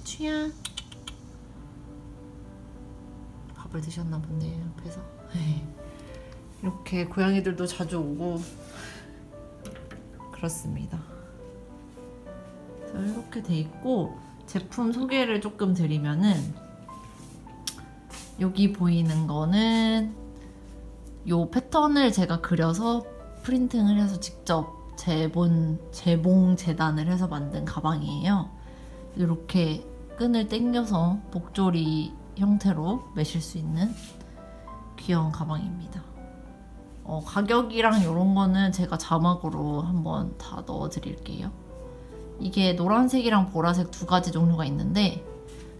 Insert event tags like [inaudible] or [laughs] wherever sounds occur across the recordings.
배추야. 밥을 드셨나 보네 옆에서. 에이, [laughs] 이렇게 고양이들도 자주 오고 그렇습니다. 이렇게 돼 있고 제품 소개를 조금 드리면은 여기 보이는 거는 요 패턴을 제가 그려서 프린팅을 해서 직접 재본 재봉 재단을 해서 만든 가방이에요. 이렇게 끈을 당겨서 복조리 형태로 매실 수 있는 귀여운 가방입니다. 어, 가격이랑 이런 거는 제가 자막으로 한번 다 넣어 드릴게요. 이게 노란색이랑 보라색 두 가지 종류가 있는데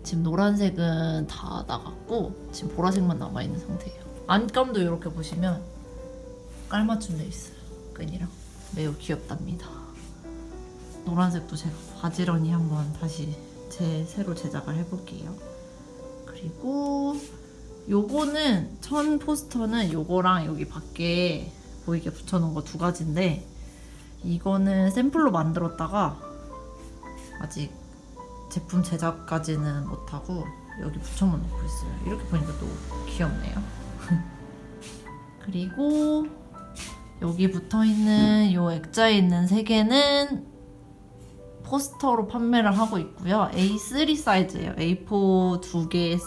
지금 노란색은 다 나갔고 지금 보라색만 남아 있는 상태예요. 안감도 이렇게 보시면 깔맞춤 돼 있어요. 끈이랑 매우 귀엽답니다. 노란색도 제가 바지런히 한번 다시 제 새로 제작을 해볼게요. 그리고 요거는 천 포스터는 요거랑 여기 밖에 보이게 붙여놓은 거 두 가지인데 이거는 샘플로 만들었다가 아직 제품 제작까지는 못하고 여기 붙여만 놓고 있어요. 이렇게 보니까 또 귀엽네요. [laughs] 그리고 여기 붙어 있는 요 액자에 있는 세 개는 포스터로 판매를 하고 있고요. A3 사이즈예요. A4 두 개의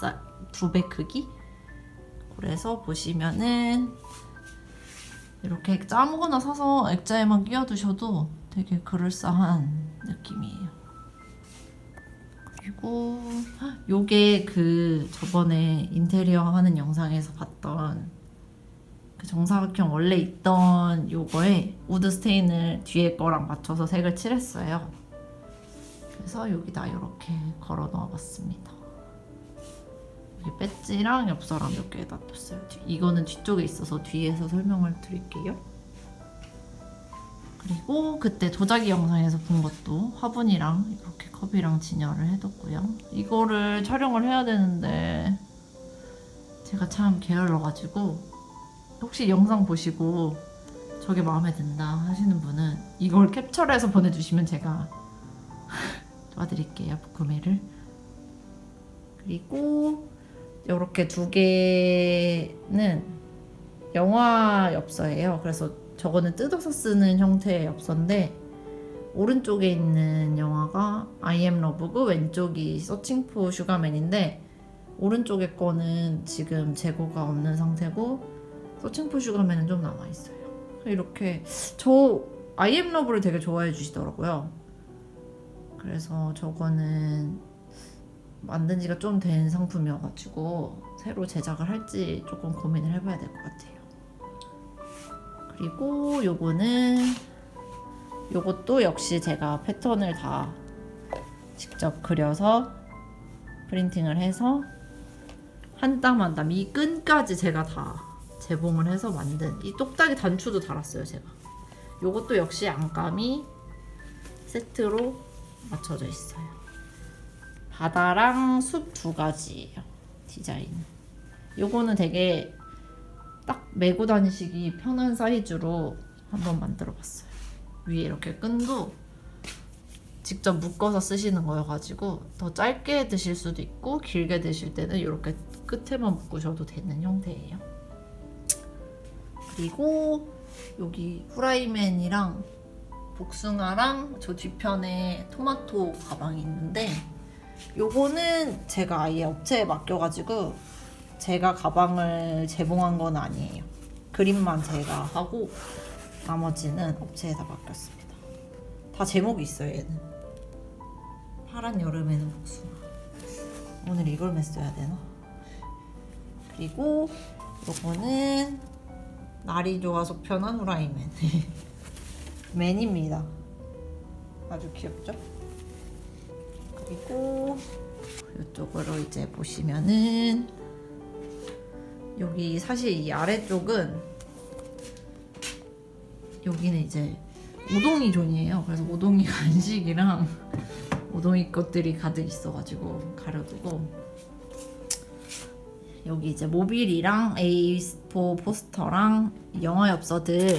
두배 크기. 그래서 보시면은 이렇게 액자 아무거나 사서 액자에만 끼워두셔도 되게 그럴싸한 느낌이에요. 그리고 요게 그 저번에 인테리어 하는 영상에서 봤던 그 정사각형 원래 있던 요거에 우드 스테인을 뒤에 거랑 맞춰서 색을 칠했어요. 그래서 여기다 이렇게 걸어 넣어 봤습니다. 여기 배지랑 엽서랑 몇 개 놔뒀어요. 뒤- 이거는 뒤쪽에 있어서 뒤에서 설명을 드릴게요. 그리고 그때 도자기 영상에서 본 것도 화분이랑 이렇게 컵이랑 진열을 해뒀고요. 이거를 촬영을 해야 되는데 제가 참 게을러가지고 혹시 영상 보시고 저게 마음에 든다 하시는 분은 이걸 캡처해서 보내주시면 제가 도와드릴게요 구매를. 그리고 이렇게 두 개는 영화 엽서예요. 그래서 저거는 뜯어서 쓰는 형태의 엽서인데 오른쪽에 있는 영화가 I am Love고 왼쪽이 서칭 포 슈가맨인데 오른쪽에 거는 지금 재고가 없는 상태고 서칭 포 슈가맨은 좀 남아 있어요. 이렇게 저 I am Love를 되게 좋아해 주시더라고요. 그래서 저거는 만든 지가 좀 된 상품이어가지고 새로 제작을 할지 조금 고민을 해봐야 될 것 같아요. 그리고 요거는 요것도 역시 제가 패턴을 다 직접 그려서 프린팅을 해서 한 땀 한 땀 이 끈까지 제가 다 재봉을 해서 만든 이 똑딱이 단추도 달았어요 제가. 요것도 역시 안감이 세트로 맞춰져 있어요. 바다랑 숲 두 가지예요. 디자인. 요거는 되게 딱 메고 다니시기 편한 사이즈로 한번 만들어 봤어요. 위에 이렇게 끈도 직접 묶어서 쓰시는 거여가지고 더 짧게 드실 수도 있고 길게 드실 때는 이렇게 끝에만 묶으셔도 되는 형태예요. 그리고 여기 후라이맨이랑 복숭아랑 저 뒤편에 토마토 가방이 있는데 요거는 제가 아예 업체에 맡겨가지고 제가 가방을 제봉한 건 아니에요. 그림만 제가 하고 나머지는 업체에다 맡겼습니다. 다 제목이 있어요, 얘는. 파란 여름에는 복숭아. 오늘 이걸 맸어야 되나? 그리고 요거는 날이 좋아서 편한 후라이맨. [laughs] 맨입니다. 아주 귀엽죠? 그리고 이쪽으로 이제 보시면은 여기 사실 이 아래쪽은 여기는 이제 오동이 존이에요. 그래서 오동이 [laughs] 간식이랑 오동이 것들이 가득 있어가지고 가려두고 여기 이제 모빌이랑 A4 포스터랑 영화 엽서들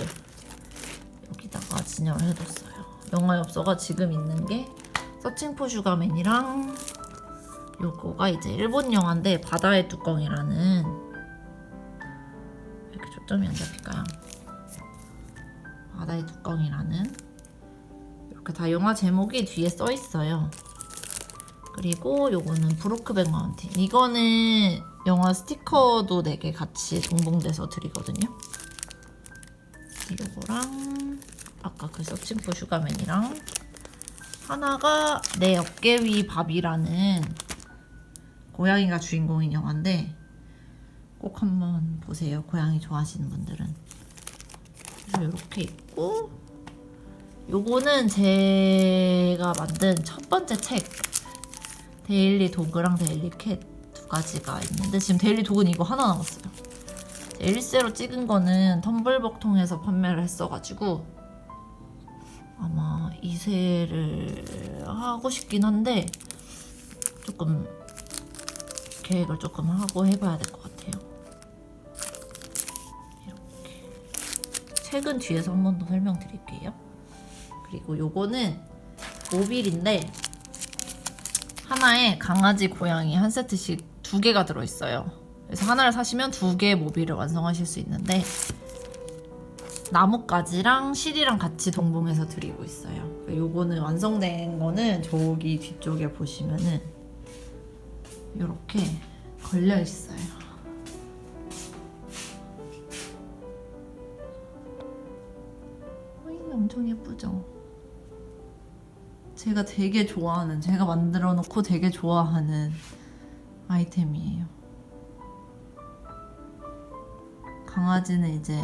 여기다가 진열을 해뒀어요. 영화 엽서가 지금 있는 게 서칭 포 슈가맨이랑 요거가 이제 일본 영화인데 바다의 뚜껑이라는 이렇게 초점이 안 잡힐까요? 바다의 뚜껑이라는 이렇게 다 영화 제목이 뒤에 써 있어요. 그리고 요거는 브로크백 마운틴. 이거는 영화 스티커도 4개 같이 동봉돼서 드리거든요. 요거랑 아까 그 서칭포 슈가맨이랑 하나가 내 어깨 위 밥이라는 고양이가 주인공인 영화인데 꼭 한번 보세요. 고양이 좋아하시는 분들은. 이렇게 있고 요거는 제가 만든 첫 번째 책 데일리 도그랑 데일리 캣 두 가지가 있는데 지금 데일리 도그는 이거 하나 남았어요. 1세로 찍은 거는 텀블벅 통해서 판매를 했어가지고 아마 2세를 하고 싶긴 한데 조금 계획을 조금 하고 해봐야 될 것 같아요. 이렇게 책은 뒤에서 한 번 더 설명드릴게요. 그리고 요거는 모빌인데 하나에 강아지, 고양이 한 세트씩 두 개가 들어있어요. 그래서 하나를 사시면 두 개의 모빌을 완성하실 수 있는데 나뭇가지랑 실이랑 같이 동봉해서 드리고 있어요. 요거는 완성된 거는 저기 뒤쪽에 보시면은 이렇게 걸려 있어요. 어이, 엄청 예쁘죠? 제가 되게 좋아하는, 제가 만들어 놓고 되게 좋아하는 아이템이에요. 강아지는 이제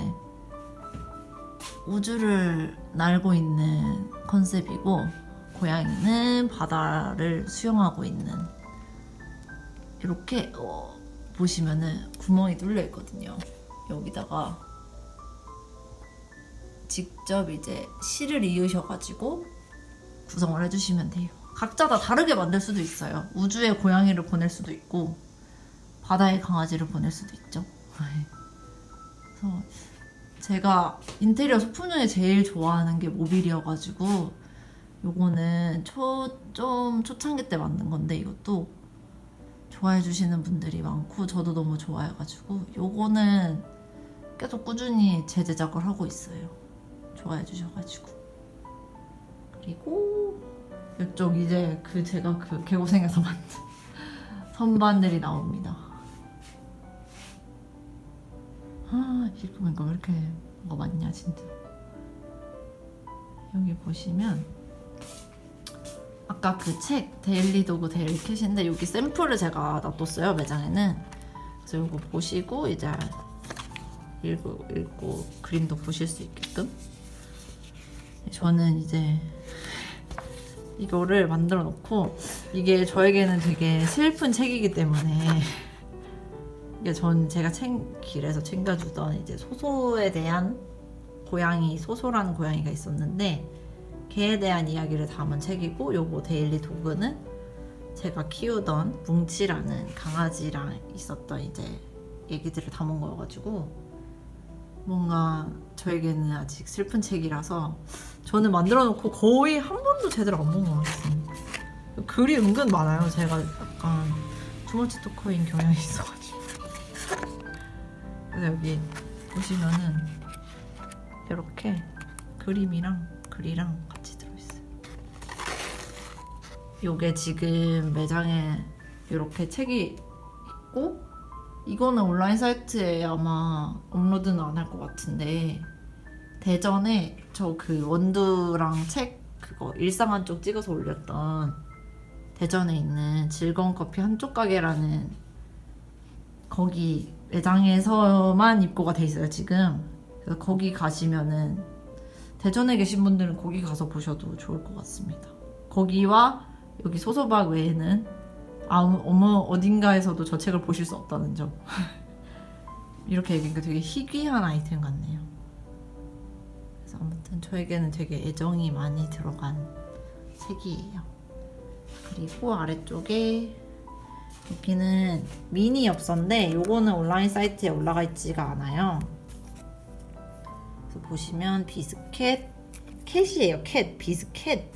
우주를 날고 있는 컨셉이고 고양이는 바다를 수영하고 있는 이렇게 어, 보시면은 구멍이 뚫려 있거든요. 여기다가 직접 이제 실을 이으셔가지고 구성을 해주시면 돼요. 각자 다 다르게 만들 수도 있어요. 우주에 고양이를 보낼 수도 있고 바다에 강아지를 보낼 수도 있죠. [laughs] 그래서 제가 인테리어 소품 중에 제일 좋아하는 게 모빌이어가지고 요거는 초, 좀 초창기 때 만든 건데 이것도 좋아해 주시는 분들이 많고 저도 너무 좋아해가지고 요거는 계속 꾸준히 재제작을 하고 있어요. 좋아해 주셔가지고. 그리고 이쪽 이제 그 제가 그 개고생해서 만든 [laughs] 선반들이 나옵니다 아 읽으니까 왜 이렇게 뭐가 많냐 진짜. 여기 보시면 아까 그 책 데일리 도구 데일리 캣인데 여기 샘플을 제가 놔뒀어요 매장에는. 그래서 이거 보시고 이제 읽고, 읽고 그림도 보실 수 있게끔. 저는 이제 이거를 만들어 놓고 이게 저에게는 되게 슬픈 책이기 때문에 전 제가 챙, 길에서 챙겨주던 이제 소소에 대한 고양이 소소라는 고양이가 있었는데 걔에 대한 이야기를 담은 책이고 요거 데일리 도그는 제가 키우던 뭉치라는 강아지랑 있었던 이제 얘기들을 담은 거여가지고 뭔가 저에게는 아직 슬픈 책이라서 저는 만들어 놓고 거의 한 번도 제대로 안 본 것 같아요. 글이 은근 많아요. 제가 약간 투머치 토커인 경향이 있어가지고. 그래서 여기 보시면은 이렇게 그림이랑 글이랑 같이 들어있어요. 요게 지금 매장에 이렇게 책이 있고 이거는 온라인 사이트에 아마 업로드는 안 할 것 같은데 대전에 저 그 원두랑 책 그거 일상 한쪽 찍어서 올렸던 대전에 있는 즐거운 커피 한쪽 가게라는 거기 매장에서만 입고가 돼 있어요 지금. 그래서 거기 가시면은 대전에 계신 분들은 거기 가서 보셔도 좋을 것 같습니다. 거기와 여기 소소박 외에는 아무 어딘가에서도 저 책을 보실 수 없다는 점. [laughs] 이렇게 얘기하니까 되게 희귀한 아이템 같네요. 그래서 아무튼 저에게는 되게 애정이 많이 들어간 책이에요. 그리고 아래쪽에 여기는 미니 엽서인데 요거는 온라인 사이트에 올라가 있지가 않아요. 보시면 비스켓 캣이에요. 캣 비스켓.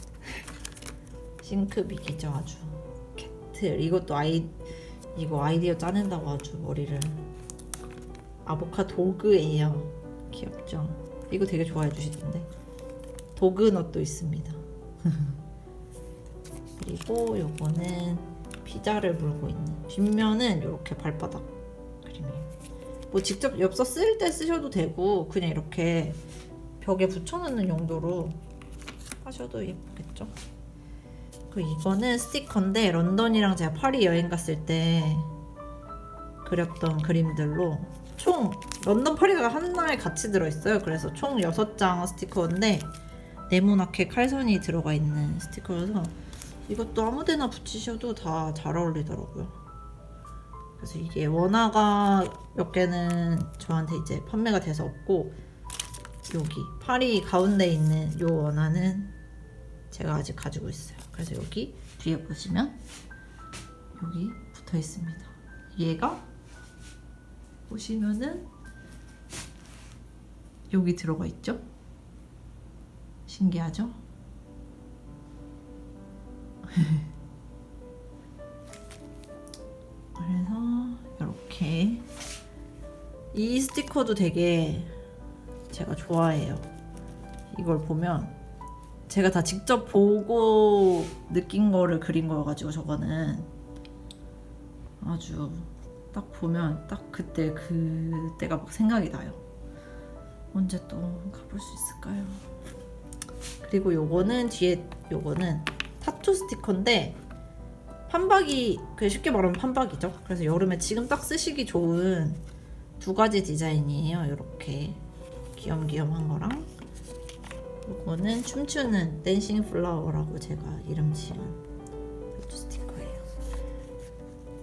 [laughs] 싱크빅이죠 아주. 배틀 이것도 아이 이거 아이디어 짜낸다고 아주 머리를. 아보카 도그예요. 귀엽죠? 이거 되게 좋아해 주시던데. 도그넛도 있습니다. [laughs] 그리고 요거는 피자를 물고 있는 뒷면은 이렇게 발바닥 그림이에요 뭐 직접 엽서 쓸 때 쓰셔도 되고 그냥 이렇게 벽에 붙여놓는 용도로 하셔도 예쁘겠죠 그리고 이거는 스티커인데 런던이랑 제가 파리 여행 갔을 때 그렸던 그림들로 총 런던 파리가 하나에 같이 들어있어요. 그래서 총 6장 스티커인데 네모나게 칼선이 들어가 있는 스티커여서 이것도 아무데나 붙이셔도 다 잘 어울리더라고요. 그래서 이게 원화가 몇 개는 저한테 이제 판매가 돼서 없고 여기 파리 가운데 있는 요 원화는 제가 아직 가지고 있어요. 그래서 여기 뒤에 보시면 여기 붙어 있습니다. 얘가 보시면은 여기 들어가 있죠? 신기하죠? 그래서 이렇게 이 스티커도 되게 제가 좋아해요. 이걸 보면 제가 다 직접 보고 느낀 거를 그린 거여가지고 저거는 아주 딱 보면 딱 그때 그때가 막 생각이 나요. 언제 또 가볼 수 있을까요? 그리고 요거는 뒤에 요거는 타투 스티커인데 판박이 그 쉽게 말하면 판박이죠. 그래서 여름에 지금 딱 쓰시기 좋은 두 가지 디자인이에요. 이렇게 귀염귀염한 거랑 요거는 춤추는 댄싱 플라워라고 제가 이름 지은 타투 스티커예요.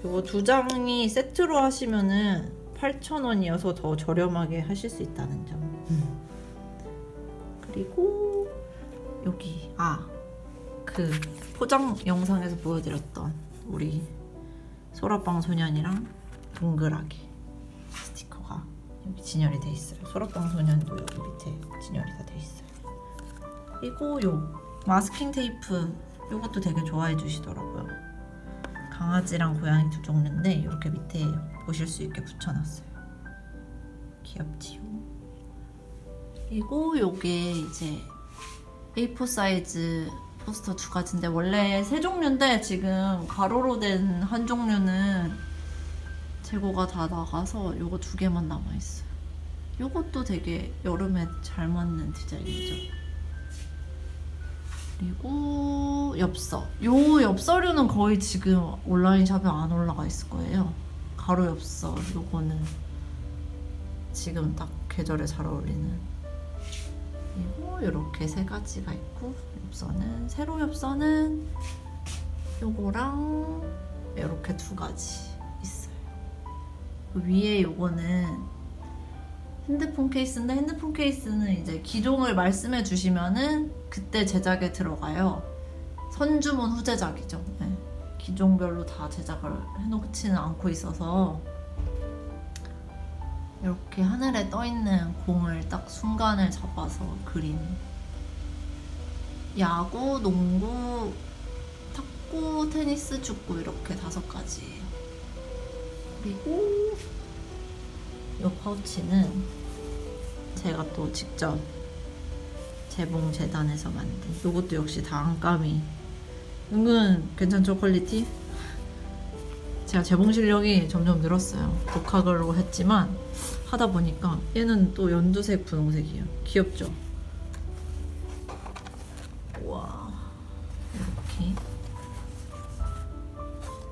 요거 두 장이 세트로 하시면은 8,000원이어서 더 저렴하게 하실 수 있다는 점. 그리고 여기 아 그 포장 영상에서 보여드렸던 우리 소라빵 소년이랑 동그랗게 스티커가 여기 진열이 돼 있어요. 소라빵 소년도 여기 밑에 진열이 다 돼 있어요. 그리고 요 마스킹 테이프 요것도 되게 좋아해 주시더라고요. 강아지랑 고양이 두 종류인데 이렇게 밑에 보실 수 있게 붙여놨어요. 귀엽지요? 그리고 요게 이제 A4 사이즈 포스터 두 가지인데 원래 세 종류인데 지금 가로로 된 한 종류는 재고가 다 나가서 요거 두 개만 남아 있어요. 요것도 되게 여름에 잘 맞는 디자인이죠. 그리고 엽서. 요 엽서류는 거의 지금 온라인 샵에 안 올라가 있을 거예요. 가로 엽서. 요거는 지금 딱 계절에 잘 어울리는. 그리고 이렇게 세 가지가 있고 엽서는 세로 엽서는 요거랑 이렇게 두 가지 있어요. 그 위에 요거는 핸드폰 케이스인데 핸드폰 케이스는 이제 기종을 말씀해 주시면은 그때 제작에 들어가요. 선주문 후제작이죠. 네. 기종별로 다 제작을 해놓지는 않고 있어서 이렇게 하늘에 떠 있는 공을 딱 순간을 잡아서 그린 야구, 농구, 탁구, 테니스, 축구 이렇게 다섯 가지예요. 그리고 이 파우치는 제가 또 직접 재봉 재단에서 만든 이것도 역시 다 안감이 은근 괜찮죠 퀄리티? 제가 재봉 실력이 점점 늘었어요. 독학으로 했지만 하다 보니까 얘는 또 연두색 분홍색이에요. 귀엽죠? 와. 이렇게.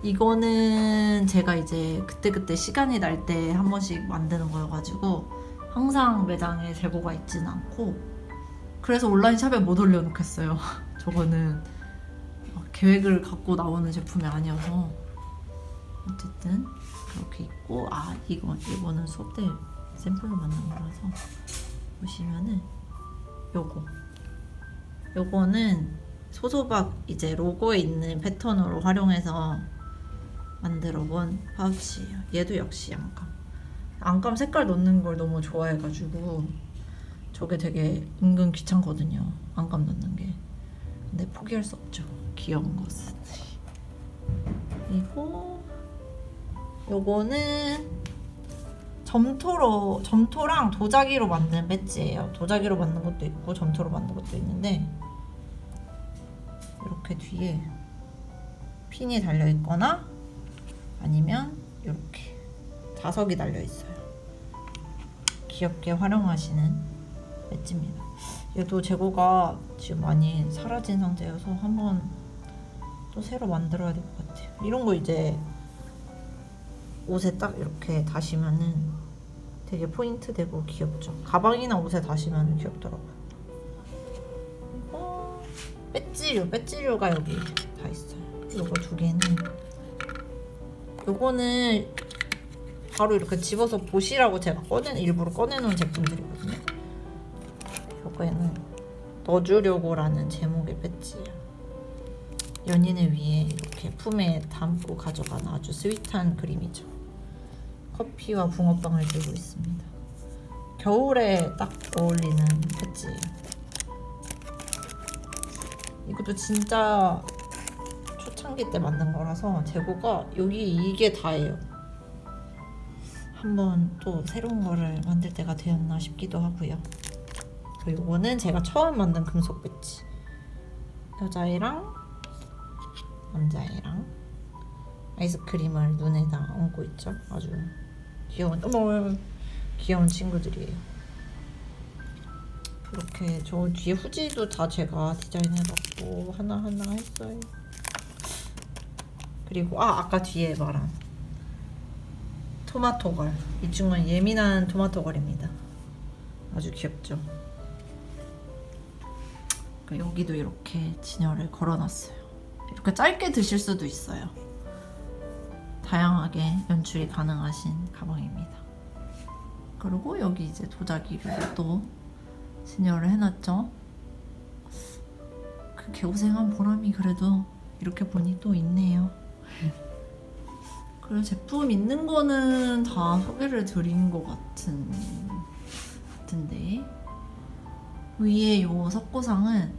이거는 제가 이제 그때그때 시간이 날 때 한 번씩 만드는 거여가지고 항상 매장에 재고가 있진 않고 그래서 온라인 샵에 못 올려놓겠어요. [laughs] 저거는. 막 계획을 갖고 나오는 제품이 아니어서 어쨌든 그렇게 있고 아 이거 이거는 수업 때 샘플로 만든 거라서 보시면은 요거 요거는 소소박 이제 로고에 있는 패턴으로 활용해서 만들어 본 파우치예요. 얘도 역시 안감. 안감 색깔 넣는 걸 너무 좋아해가지고 저게 되게 은근 귀찮거든요. 안감 넣는 게. 근데 포기할 수 없죠. 귀여운 것은. 그리고 요거는 점토로 점토랑 도자기로 만든 배지예요. 도자기로 만든 것도 있고 점토로 만든 것도 있는데 이렇게 뒤에 핀이 달려 있거나 아니면 이렇게 자석이 달려 있어요. 귀엽게 활용하시는 배지입니다. 얘도 재고가 지금 많이 사라진 상태여서 한번 또 새로 만들어야 될 것 같아요. 이런 거 이제 옷에 딱 이렇게 다시면은 되게 포인트 되고 귀엽죠. 가방이나 옷에 다시면 귀엽더라고요. 그리고 배지류, 배지류가 여기 다 있어요. 요거 두 개는 요거는 바로 이렇게 집어서 보시라고 제가 꺼내 일부러 꺼내놓은 제품들이거든요. 요거에는 넣어주려고라는 제목의 배지예요. 연인을 위해 이렇게 품에 담고 가져가는 아주 스윗한 그림이죠. 커피와 붕어빵을 들고 있습니다. 겨울에 딱 어울리는 배지예요. 이것도 진짜 초창기 때 만든 거라서 재고가 여기 이게 다예요. 한번 또 새로운 거를 만들 때가 되었나 싶기도 하고요. 그리고 이거는 제가 처음 만든 금속 배지. 여자애랑 남자애랑 아이스크림을 눈에다 얹고 있죠. 아주 귀여운 어머 귀여운 친구들이에요. 이렇게 저 뒤에 후지도 다 제가 디자인해봤고 하나하나 했어요. 그리고 아 아까 뒤에 말한 토마토걸 이 친구는 예민한 토마토걸입니다. 아주 귀엽죠. 그 여기도 이렇게 진열을 걸어놨어요. 이렇게 짧게 드실 수도 있어요. 다양하게 연출이 가능하신 가방입니다. 그리고 여기 이제 도자기를 또 진열을 해놨죠. 그 개고생한 보람이 그래도 이렇게 보니 또 있네요. 그리고 제품 있는 거는 다 소개를 드린 것 같은 같은데 위에 요 석고상은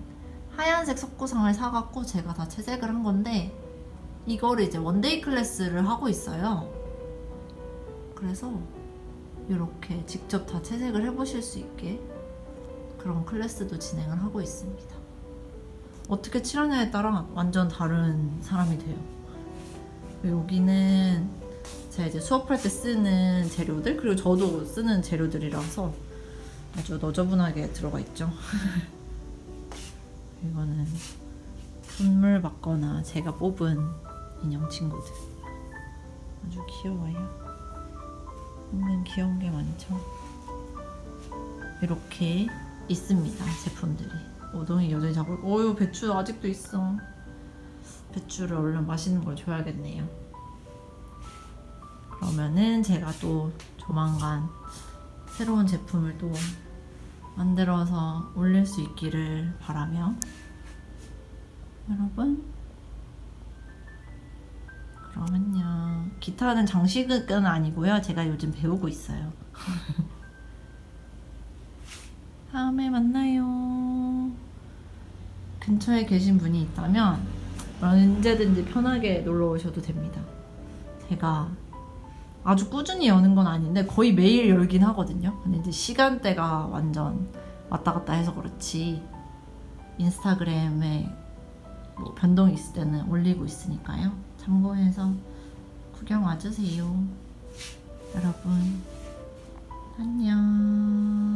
하얀색 석고상을 사갖고 제가 다 채색을 한 건데 이거를 이제 원데이 클래스를 하고 있어요. 그래서 이렇게 직접 다 채색을 해보실 수 있게 그런 클래스도 진행을 하고 있습니다. 어떻게 칠하냐에 따라 완전 다른 사람이 돼요. 여기는 제가 이제 수업할 때 쓰는 재료들 그리고 저도 쓰는 재료들이라서 아주 너저분하게 들어가 있죠. [laughs] 이거는 선물 받거나 제가 뽑은 인형 친구들 아주 귀여워요. 은근 귀여운 게 많죠. 이렇게 있습니다 제품들이. 오동이 여전히 잡고 어유 배추 아직도 있어. 배추를 얼른 맛있는 걸 줘야겠네요. 그러면은 제가 또 조만간 새로운 제품을 또 만들어서 올릴 수 있기를 바라며 여러분 그러면요. 기타는 장식은 아니고요. 제가 요즘 배우고 있어요. [laughs] 다음에 만나요. 근처에 계신 분이 있다면 언제든지 편하게 놀러 오셔도 됩니다. 제가 아주 꾸준히 여는 건 아닌데 거의 매일 열긴 하거든요. 근데 이제 시간대가 완전 왔다 갔다 해서 그렇지 인스타그램에 뭐 변동이 있을 때는 올리고 있으니까요. 참고해서 구경 와주세요. 여러분 안녕.